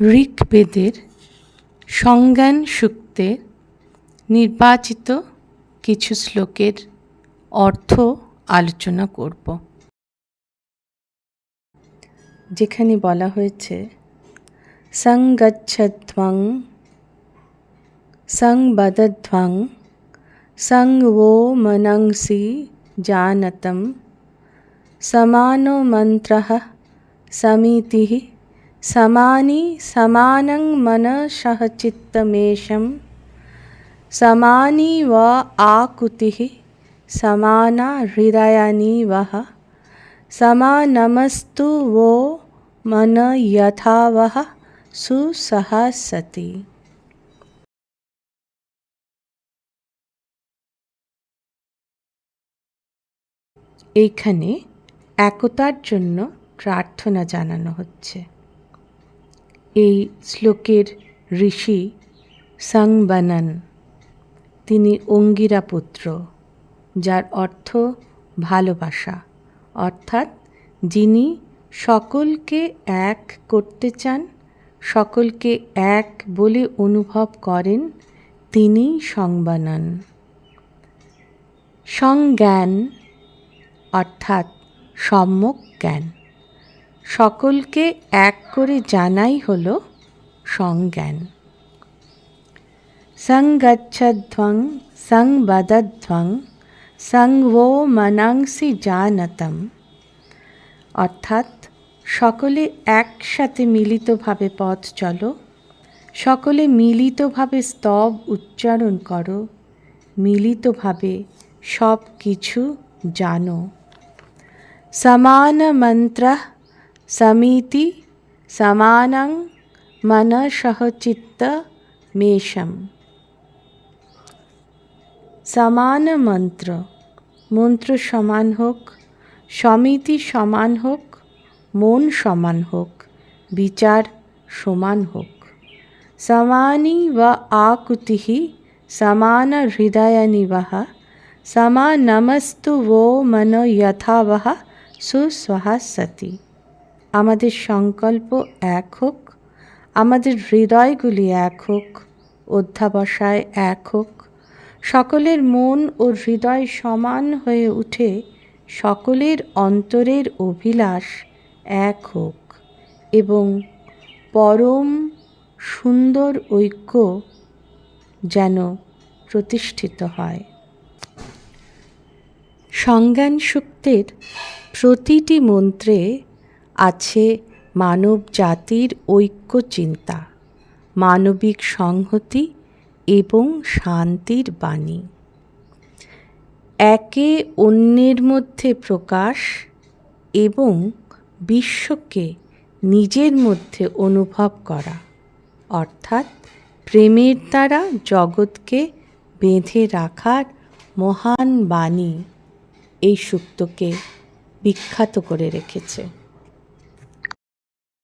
ঋকবেদের সংজ্ঞান সূক্তে নির্বাচিত কিছু শ্লোকের অর্থ আলোচনা করব। যেখানে বলা হয়েছে, সংগচ্ছধ্বং, সংবদধ্বং সং ও মনংসি জানতম, সমানো মন্ত্র সমিতি సమాని సమానం మన సహచిత్తమేషం. సమాని వా ఆకుతి సమాన హృదయాని వహ సమానమస్తు వో మన యథావహ సుసహసతి. এখানে একতার জন্য প্রার্থনা জানানো হচ্ছে এই শ্লোকের ঋষি সংবানন। তিনি অঙ্গিরা পুত্র যার অর্থ ভালোবাসা। অর্থাৎ যিনি সকলকে এক করতে চান, সকলকে এক বলে অনুভব করেন, তিনি সংবানন। সংজ্ঞান অর্থাৎ সম্যক জ্ঞান। সকলকে এক করে জানাই হল সংজ্ঞান। সংগচ্ছধ্বং, সংবদধ্বং সংভো মনাংসি জানতম। অর্থাৎ সকলে একসাথে মিলিতভাবে পথ চলো, সকলে মিলিতভাবে স্তব উচ্চারণ করো, মিলিতভাবে সব কিছু জানো। সমান মন্ত্র समिति समानं मनसः চিত্তমেষম সমান মন্ত্র মন্ত্র সমান হোক সমিতি সমান হোক মন সমান হোক বিচার সমান হোক সমানি বা আকুতি সমান হৃদয়ানিবহ সমানমস্তু वो মন यथावह সুসহাসতি আমাদের সংকল্প এক হোক, আমাদের হৃদয়গুলি এক হোক, অধ্যাবসায় এক হোক, সকলের মন ও হৃদয় সমান হয়ে উঠে সকলের অন্তরের অভিলাষ এক হোক এবং পরম সুন্দর ঐক্য যেন প্রতিষ্ঠিত হয়। সংজ্ঞান সূক্তের প্রতিটি মন্ত্রে আছে মানব জাতির ঐক্য চিন্তা মানবিক সংহতি এবং শান্তির বাণী। একে অন্যের মধ্যে প্রকাশ এবং বিশ্বকে নিজের মধ্যে অনুভব করা, অর্থাৎ প্রেমের দ্বারা জগৎকে বেঁধে রাখার মহান বাণী এই সুক্তকে বিখ্যাত করে রেখেছে।